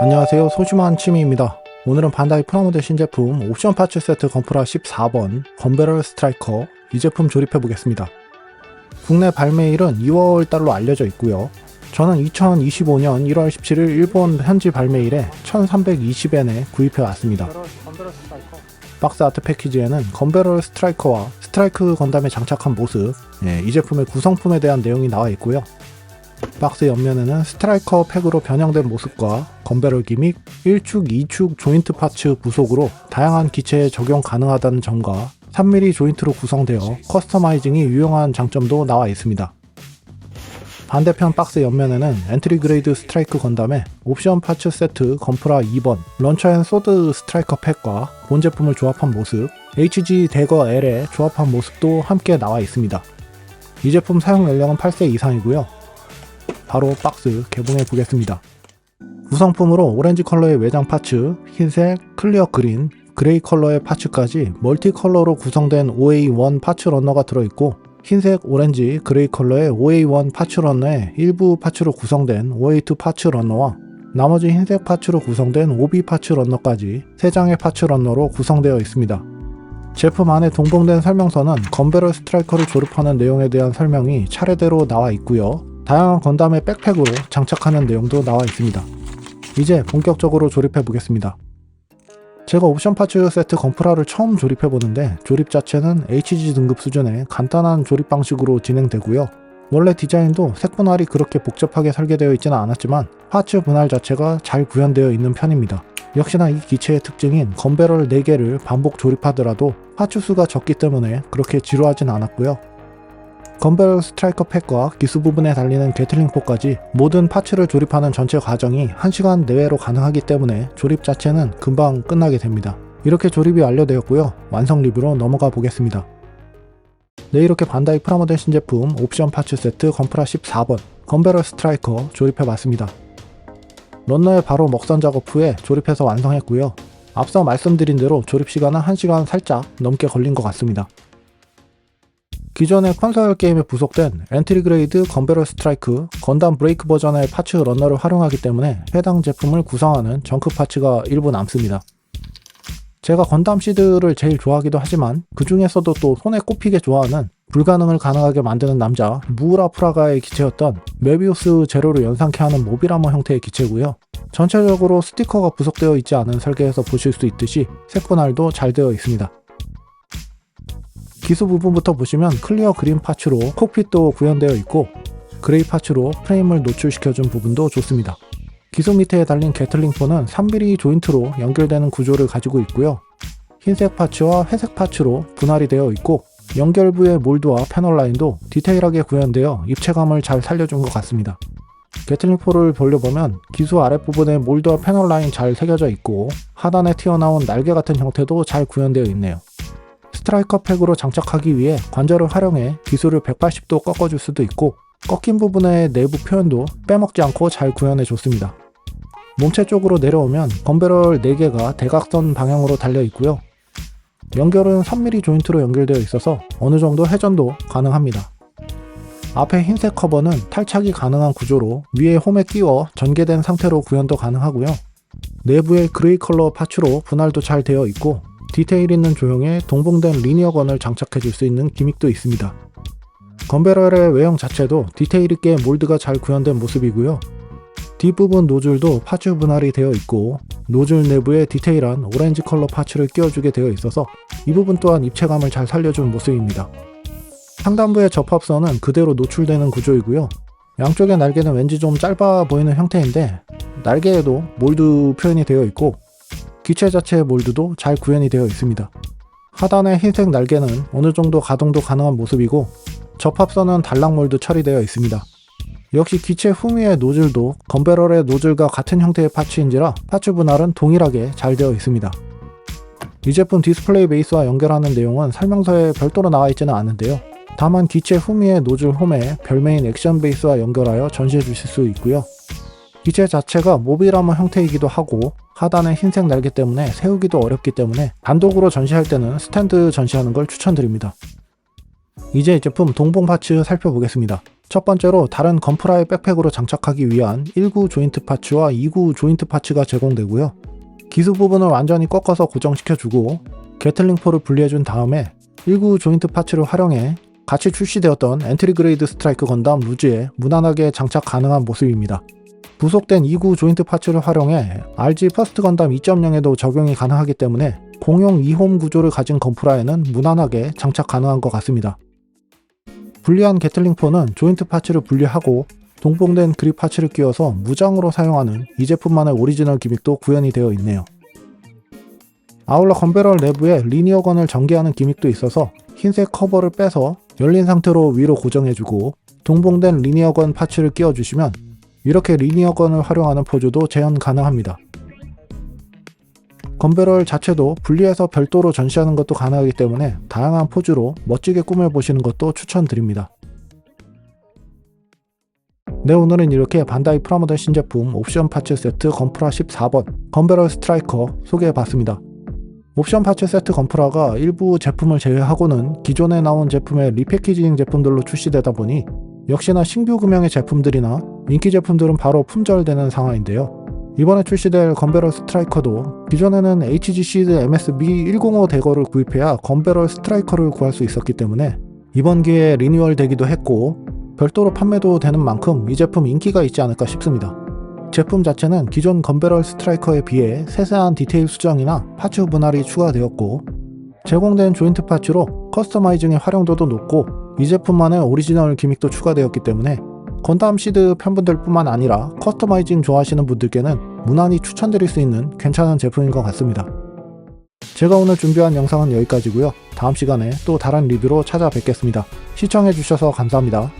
안녕하세요. 소심한 치미입니다. 오늘은 반다이 프라모델 신제품 옵션 파츠 세트 건프라 14번 건베럴 스트라이커 이 제품 조립해 보겠습니다. 국내 발매일은 2월 달로 알려져 있고요 저는 2025년 1월 17일 일본 현지 발매일에 1320엔에 구입해 왔습니다 박스 아트 패키지에는 건베럴 스트라이커와 스트라이크 건담에 장착한 모습 예, 이 제품의 구성품에 대한 내용이 나와 있고요 박스 옆면에는 스트라이커 팩으로 변형된 모습과 건배럴 기믹, 1축, 2축 조인트 파츠 부속으로 다양한 기체에 적용 가능하다는 점과 3mm 조인트로 구성되어 커스터마이징이 유용한 장점도 나와 있습니다. 반대편 박스 옆면에는 엔트리 그레이드 스트라이크 건담의 옵션 파츠 세트 건프라 2번 런처 앤 소드 스트라이커 팩과 본 제품을 조합한 모습, HG 대거 L의 조합한 모습도 함께 나와 있습니다. 이 제품 사용 연령은 8세 이상이고요. 바로 박스 개봉해 보겠습니다. 구성품으로 오렌지 컬러의 외장 파츠, 흰색, 클리어 그린, 그레이 컬러의 파츠까지 멀티 컬러로 구성된 OA1 파츠 러너가 들어있고 흰색, 오렌지, 그레이 컬러의 OA1 파츠 러너에 일부 파츠로 구성된 OA2 파츠 러너와 나머지 흰색 파츠로 구성된 OB 파츠 러너까지 3장의 파츠 러너로 구성되어 있습니다. 제품 안에 동봉된 설명서는 건베럴 스트라이커를 조립하는 내용에 대한 설명이 차례대로 나와 있고요. 다양한 건담의 백팩으로 장착하는 내용도 나와 있습니다. 이제 본격적으로 조립해 보겠습니다. 제가 옵션 파츠 세트 건프라를 처음 조립해 보는데 조립 자체는 HG 등급 수준의 간단한 조립 방식으로 진행되고요. 원래 디자인도 색 분할이 그렇게 복잡하게 설계되어 있지는 않았지만 파츠 분할 자체가 잘 구현되어 있는 편입니다. 역시나 이 기체의 특징인 건배럴 4개를 반복 조립하더라도 파츠 수가 적기 때문에 그렇게 지루하진 않았고요. 건벨 스트라이커 팩과 기수 부분에 달리는 게틀링 포까지 모든 파츠를 조립하는 전체 과정이 1시간 내외로 가능하기 때문에 조립 자체는 금방 끝나게 됩니다. 이렇게 조립이 완료되었고요. 완성 리뷰로 넘어가 보겠습니다. 네 이렇게 반다이 프라모델 신제품 옵션 파츠 세트 건프라 14번 건베럴 스트라이커 조립해 봤습니다. 런너에 바로 먹선 작업 후에 조립해서 완성했고요. 앞서 말씀드린 대로 조립 시간은 1시간 살짝 넘게 걸린 것 같습니다. 기존의 콘솔 게임에 부속된 엔트리 그레이드 건베럴 스트라이크 건담 브레이크 버전의 파츠 러너를 활용하기 때문에 해당 제품을 구성하는 정크 파츠가 일부 남습니다. 제가 건담 시드를 제일 좋아하기도 하지만 그 중에서도 또 손에 꼽히게 좋아하는 불가능을 가능하게 만드는 남자 무우라 프라가의 기체였던 메비우스 제로를 연상케 하는 모비라머 형태의 기체고요. 전체적으로 스티커가 부속되어 있지 않은 설계에서 보실 수 있듯이 색분할도 잘 되어 있습니다. 기수 부분부터 보시면 클리어 그린 파츠로 콕핏도 구현되어 있고 그레이 파츠로 프레임을 노출시켜준 부분도 좋습니다. 기수 밑에 달린 게틀링포는 3mm 조인트로 연결되는 구조를 가지고 있고요. 흰색 파츠와 회색 파츠로 분할이 되어 있고 연결부의 몰드와 패널 라인도 디테일하게 구현되어 입체감을 잘 살려준 것 같습니다. 게틀링포를 돌려보면 기수 아랫부분에 몰드와 패널 라인 잘 새겨져 있고 하단에 튀어나온 날개 같은 형태도 잘 구현되어 있네요. 스트라이커 팩으로 장착하기 위해 관절을 활용해 기술을 180도 꺾어줄 수도 있고 꺾인 부분의 내부 표현도 빼먹지 않고 잘 구현해 줬습니다. 몸체 쪽으로 내려오면 건배럴 4개가 대각선 방향으로 달려 있고요. 연결은 3mm 조인트로 연결되어 있어서 어느 정도 회전도 가능합니다. 앞에 흰색 커버는 탈착이 가능한 구조로 위에 홈에 끼워 전개된 상태로 구현도 가능하고요. 내부에 그레이 컬러 파츠로 분할도 잘 되어 있고 디테일 있는 조형에 동봉된 리니어 건을 장착해 줄 수 있는 기믹도 있습니다. 건베럴의 외형 자체도 디테일 있게 몰드가 잘 구현된 모습이고요. 뒷부분 노즐도 파츠 분할이 되어 있고 노즐 내부에 디테일한 오렌지 컬러 파츠를 끼워주게 되어 있어서 이 부분 또한 입체감을 잘 살려준 모습입니다. 상단부의 접합선은 그대로 노출되는 구조이고요. 양쪽의 날개는 왠지 좀 짧아 보이는 형태인데 날개에도 몰드 표현이 되어 있고 기체 자체의 몰드도 잘 구현이 되어 있습니다. 하단의 흰색 날개는 어느 정도 가동도 가능한 모습이고 접합선은 달랑 몰드 처리되어 있습니다. 역시 기체 후미의 노즐도 건베럴의 노즐과 같은 형태의 파츠인지라 파츠 분할은 동일하게 잘 되어 있습니다. 이 제품 디스플레이 베이스와 연결하는 내용은 설명서에 별도로 나와 있지는 않은데요. 다만 기체 후미의 노즐 홈에 별메인 액션 베이스와 연결하여 전시해 주실 수 있고요. 기체 자체가 모빌아머 형태이기도 하고 하단에 흰색 날개 때문에 세우기도 어렵기 때문에 단독으로 전시할 때는 스탠드 전시하는 걸 추천드립니다. 이제 이 제품 동봉 파츠 살펴보겠습니다. 첫 번째로 다른 건프라의 백팩으로 장착하기 위한 1구 조인트 파츠와 2구 조인트 파츠가 제공되고요. 기수 부분을 완전히 꺾어서 고정시켜주고 게틀링 포를 분리해준 다음에 1구 조인트 파츠를 활용해 같이 출시되었던 엔트리 그레이드 스트라이크 건담 루즈에 무난하게 장착 가능한 모습입니다. 부속된 2구 조인트 파츠를 활용해 RG 퍼스트 건담 2.0에도 적용이 가능하기 때문에 공용 2홈 구조를 가진 건프라에는 무난하게 장착 가능한 것 같습니다. 분리한 게틀링포는 조인트 파츠를 분리하고 동봉된 그립 파츠를 끼워서 무장으로 사용하는 이 제품만의 오리지널 기믹도 구현이 되어 있네요. 아울러 건배럴 내부에 리니어건을 전개하는 기믹도 있어서 흰색 커버를 빼서 열린 상태로 위로 고정해주고 동봉된 리니어건 파츠를 끼워주시면 이렇게 리니어건을 활용하는 포즈도 재현 가능합니다. 건배럴 자체도 분리해서 별도로 전시하는 것도 가능하기 때문에 다양한 포즈로 멋지게 꾸며 보시는 것도 추천드립니다. 네 오늘은 이렇게 반다이 프라모델 신제품 옵션 파츠 세트 건프라 14번 건배럴 스트라이커 소개해봤습니다. 옵션 파츠 세트 건프라가 일부 제품을 제외하고는 기존에 나온 제품의 리패키징 제품들로 출시되다 보니 역시나 신규 금형의 제품들이나 인기 제품들은 바로 품절되는 상황인데요. 이번에 출시될 건배럴 스트라이커도 기존에는 HG 드 MSB 105 대거를 구입해야 건배럴 스트라이커를 구할 수 있었기 때문에 이번 기회에 리뉴얼 되기도 했고 별도로 판매도 되는 만큼 이 제품 인기가 있지 않을까 싶습니다. 제품 자체는 기존 건배럴 스트라이커에 비해 세세한 디테일 수정이나 파츠 분할이 추가되었고 제공된 조인트 파츠로 커스터마이징의 활용도도 높고 이 제품만의 오리지널 기믹도 추가되었기 때문에 건담 시드 팬분들 뿐만 아니라 커스터마이징 좋아하시는 분들께는 무난히 추천드릴 수 있는 괜찮은 제품인 것 같습니다. 제가 오늘 준비한 영상은 여기까지고요. 다음 시간에 또 다른 리뷰로 찾아뵙겠습니다. 시청해주셔서 감사합니다.